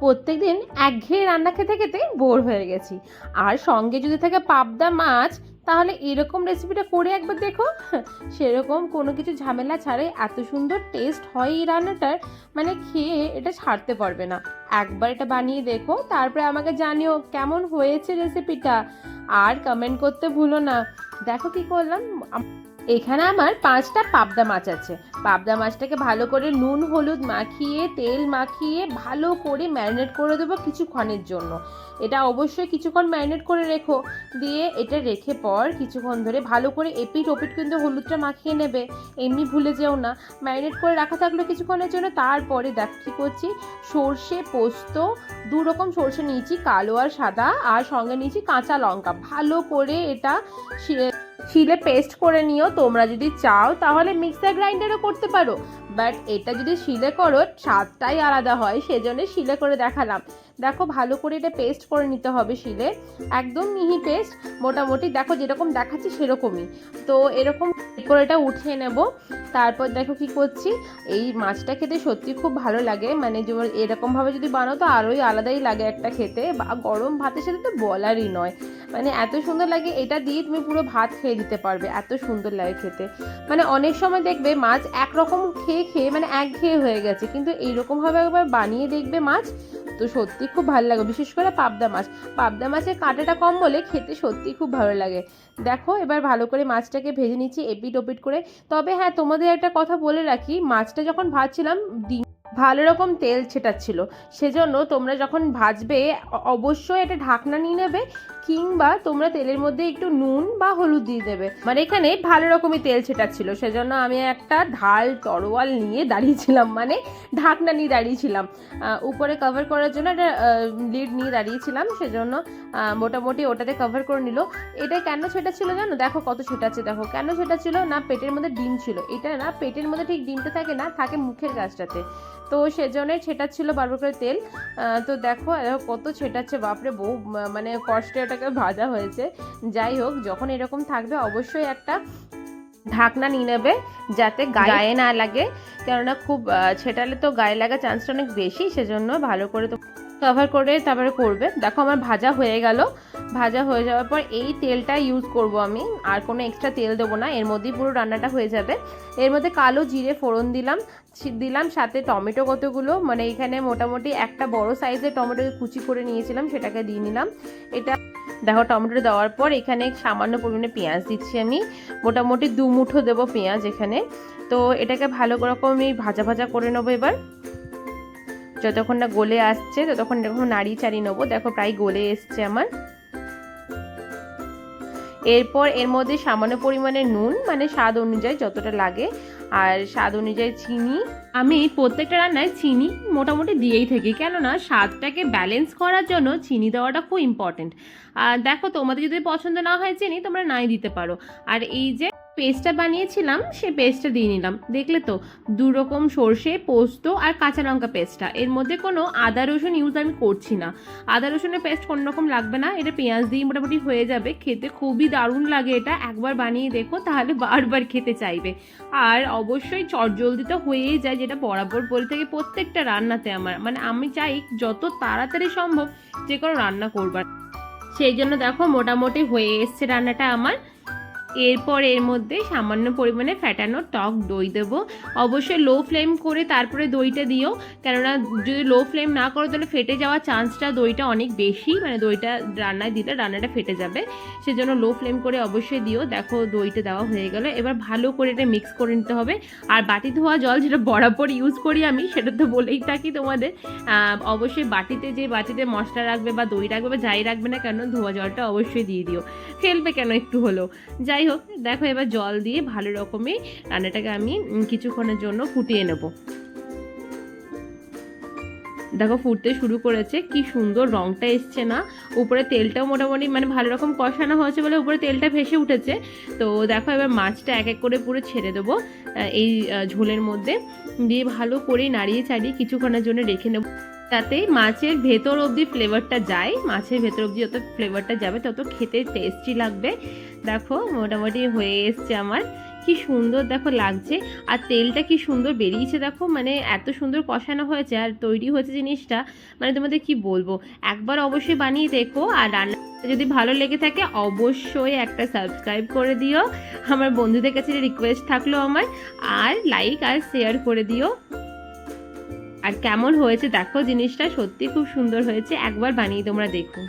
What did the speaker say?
প্রত্যেকদিন একঘেয়ে রান্না খেতে খেতে বোর হয়ে গেছি। আর সঙ্গে যদি থাকে পাবদা মাছ, তাহলে এরকম রেসিপিটা করে একবার দেখো। সেরকম কোনো কিছু ঝামেলা ছাড়াই এত সুন্দর টেস্ট হয় এই রান্নাটার মানে খেয়ে এটা ছাড়তে পারবে না। একবার এটা বানিয়ে দেখো, তারপরে আমাকে জানিও কেমন হয়েছে রেসিপিটা আর কমেন্ট করতে ভুলো না। দেখো কি করলাম এখানে আমার পাঁচটা পাবদা মাছ আছে। পাবদা মাছটাকে ভালো করে নুন, হলুদ মাখিয়ে, তেল মাখিয়ে ভালো করে ম্যারিনেট করে দেবো কিছুক্ষণের জন্য। এটা অবশ্যই কিছুক্ষণ ম্যারিনেট করে রেখো। দিয়ে এটা রেখে পর কিছুক্ষণ ধরে ভালো করে এপিট ওপিট কিন্তু হলুদটা মাখিয়ে নেবে। এমনি ভুলে যেও না। ম্যারিনেট করে রাখা থাকল কিছুক্ষণের জন্য। তারপরে দেখ কী করছি। সর্ষে পোস্ত দু রকম সর্ষে নিয়েছি, কালো আর সাদা, আর সঙ্গে নিয়েছি কাঁচা লঙ্কা। ভালো করে এটা শিলে পেস্ট করে নিও তোমরা যদি চাও তাহলে মিক্সার গ্রাইন্ডারও করতে পারো। বাট এটা যদি শিলে করো, স্বাদটাই আলাদা হয়, সেজন্য শিলে করে দেখালাম। দেখো ভালো করে এটা পেস্ট করে নিতে হবে শিলে। একদম মিহি পেস্ট মোটামুটি দেখো যেরকম দেখাচ্ছি সেরকমই। তো এরকম করে এটা উঠিয়ে নেব। তারপর দেখো কি করছি, এই মাছটা খেতে সত্যি খুব ভালো লাগে। মানে এরকমভাবে যদি বানাও তো আরোই আলাদাই লাগে একটা খেতে। বা গরম ভাতের সাথে তো বলারই নয়। মানে এত সুন্দর লাগে, এটা দিয়ে তুমি পুরো ভাত খেয়ে দিতে পারবে। এত সুন্দর লাগে খেতে। মানে অনেক সময় দেখবে মাছ একরকম খেয়ে খেয়ে মানে একঘেয়ে হয়ে গেছে। কিন্তু এইরকমভাবে একবার বানিয়ে দেখবে মাছ, তো সত্যি খুব ভালো লাগে। বিশেষ করে পাবদা মাছ। পাবদা মাছের কাঁটাটা কম বলে খেতে সত্যি খুব ভালো লাগে। দেখো, এবার ভালো করে মাছটাকে ভেজে নিচ্ছি এপিট ওপিট করে। তবে হ্যাঁ তোমাদের একটা কথা বলে রাখি, মাছটা যখন ভাজছিলাম দি- ভালো রকম তেল ছেটাচ্ছিল। সেজন্য তোমরা যখন ভাজবে অবশ্যই এটা ঢাকনা নিয়ে নেবে কিংবা তোমরা তেলের মধ্যে একটু নুন বা হলুদ দিয়ে দেবে। মানে এখানে ভালো রকমই তেল ছেটাচ্ছিল, সেজন্য আমি একটা ঢাল তরোয়াল নিয়ে দাঁড়িয়েছিলাম মানে ঢাকনা নিয়ে দাঁড়িয়েছিলাম। উপরে কভার করার জন্য একটা লিড নিয়ে দাঁড়িয়েছিলাম, সেজন্য মোটামুটি ওটাতে কভার করে নিল। এটা কেন সেটা ছিল জানো? দেখো কত ছেটাচ্ছে, দেখো। কেন সেটা ছিল না, পেটের মধ্যে ডিম ছিল। এটা না, পেটের মধ্যে ঠিক ডিমটা থাকে না, থাকে মুখের গাছটাতে। তো সেজন্যই ছেটাচ্ছিল বারবার করে তেল। তো দেখো কত ছেটাচ্ছে, বাপরে বউ মানে কষ্টে ওটাকে ভাজা হয়েছে। যাই হোক যখন এরকম থাকবে অবশ্যই একটা ঢাকনা নিয়ে নেবে যাতে গায়ে না লাগে। কেননা খুব আহ, ছেটালে তো গায়ে লাগার চান্সটা অনেক বেশি সেজন্য ভালো করে তো কভার করে তারপরে করবে। দেখো আমার ভাজা হয়ে গেল। ভাজা হয়ে যাওয়ার পর এই তেলটা ইউজ করব আমি। আর কোনো এক্সট্রা তেল দেবো না, এর মধ্যেই পুরো রান্নাটা হয়ে যাবে। এর মধ্যে কালো জিরে ফোড়ন দিলাম। দিলাম সাথে টমেটো কতগুলো মানে এখানে মোটামুটি একটা বড় সাইজের টমেটোকে কুচি করে নিয়েছিলাম, সেটাকে দিয়ে নিলাম। এটা দেখো টমেটো দেওয়ার পর এখানে সামান্য পরিমাণে পেঁয়াজ দিচ্ছি আমি। মোটামুটি দু মুঠো দেবো পেঁয়াজ এখানে। তো এটাকে ভালো রকম আমি ভাজা ভাজা করে নেব এবার। যতক্ষণ না গলে আসছে, ততক্ষণ এরকম নাড়িয়ে চাড়িয়ে নেব। দেখো প্রায় গলে এসছে আমার। এরপর এর মধ্যে সামান্য পরিমাণে নুন মানে স্বাদ অনুযায়ী যতটা লাগে। আর স্বাদ অনুযায়ী চিনি। আমি প্রত্যেকটা রান্নায় চিনি মোটামুটি দিয়েই থাকি। কেননা স্বাদটাকে ব্যালেন্স করার জন্য চিনি দেওয়াটা খুব ইম্পর্টেন্ট আর দেখো, তোমাদের যদি পছন্দ না হয় চিনি, তোমরা নাই দিতে পারো। আর এই যে পেস্টটা বানিয়েছিলাম, সে পেস্টটা দিয়ে নিলাম। দেখলে তো দু রকম সর্ষে, পোস্ত আর কাঁচা লঙ্কা পেস্টটা। এর মধ্যে কোনো আদা, রসুন ইউজ আমি করছি না। আদা, রসুনের পেস্ট কোনো রকম লাগবে না, এটা পেঁয়াজ দিয়ে মোটামুটি হয়ে যাবে। খেতে খুবই দারুণ লাগে এটা। একবার বানিয়ে দেখো, তাহলে বারবার খেতে চাইবে। আর অবশ্যই চটজলদি তো হয়েই যায়, যেটা বরাবর বলে থেকে প্রত্যেকটা রান্নাতে আমার। মানে আমি চাই যত তাড়াতাড়ি সম্ভব যে কোনো রান্না করবার। সেই জন্য দেখো, মোটামুটি হয়ে এসছে রান্নাটা আমার। এরপর এর মধ্যে সামান্য পরিমাণে ফ্যাটানো টক দই দেবো। অবশ্যই লো ফ্লেম করে তারপরে দইটা দিও। কেননা যদি লো ফ্লেম না করো, তাহলে ফেটে যাওয়ার চান্সটা দইটা অনেক বেশি। মানে দইটা রান্নায় দিলে রান্নাটা ফেটে যাবে। সেজন্য লো ফ্লেম করে অবশ্যই দিও। দেখো দইটা দেওয়া হয়ে গেল। এবার ভালো করে এটা মিক্স করে নিতে হবে। আর বাটি ধোয়া জল যেটা বরাবর ইউজ করি আমি, সেটা তো বলেই থাকি তোমাদের। অবশ্যই বাটিতে যে বাটিতে মশলা রাখবে বা দই রাখবে বা যাই রাখবে না কেন, ধোয়া জলটা অবশ্যই দিয়ে দিও। ফেলবে কেন একটু হলো যাই হোক দেখো এবার জল দিয়ে ভালো রকমই রান্নাটাকে আমি কিছুক্ষণের জন্য ফুটিয়ে নেব। দেখো ফুটতে শুরু করেছে, কি সুন্দর রংটা এসছে না। উপরে তেলটাও মোটামুটি মানে ভালো রকম কষানো হয়েছে বলে উপরে তেলটা ভেসে উঠেছে। তো দেখো এবার মাছটা এক এক করে পুরো ছেড়ে দেবো এই ঝোলের মধ্যে। দিয়ে ভালো করে নাড়িয়ে চাড়িয়ে কিছুক্ষণের জন্য রেখে নেব। তাতে মাছের ভেতর অবধি ফ্লেভারটা যায়। মাছের ভেতর অবধি যত ফ্লেভারটা যাবে, তত খেতে টেস্টি লাগবে। দেখো, মোটামুটি হয়ে এসছে আমার। কি সুন্দর দেখো লাগছে। আর তেলটা কি সুন্দর বেরিয়েছে দেখো। মানে এত সুন্দর কষানো হয়েছে আর তৈরি হয়েছে জিনিসটা। মানে তোমাদের কি বলব? একবার অবশ্যই বানিয়ে দেখো। আর রান্না যদি ভালো লেগে থাকে, অবশ্যই একটা সাবস্ক্রাইব করে দিও। আমার বন্ধুদের কাছে রিকোয়েস্ট থাকল আমার। আর লাইক আর শেয়ার করে দিও। আর কেমন হয়েছে দেখো জিনিসটা সত্যি খুব সুন্দর হয়েছে। একবার বানিয়ে তোমরা দেখো।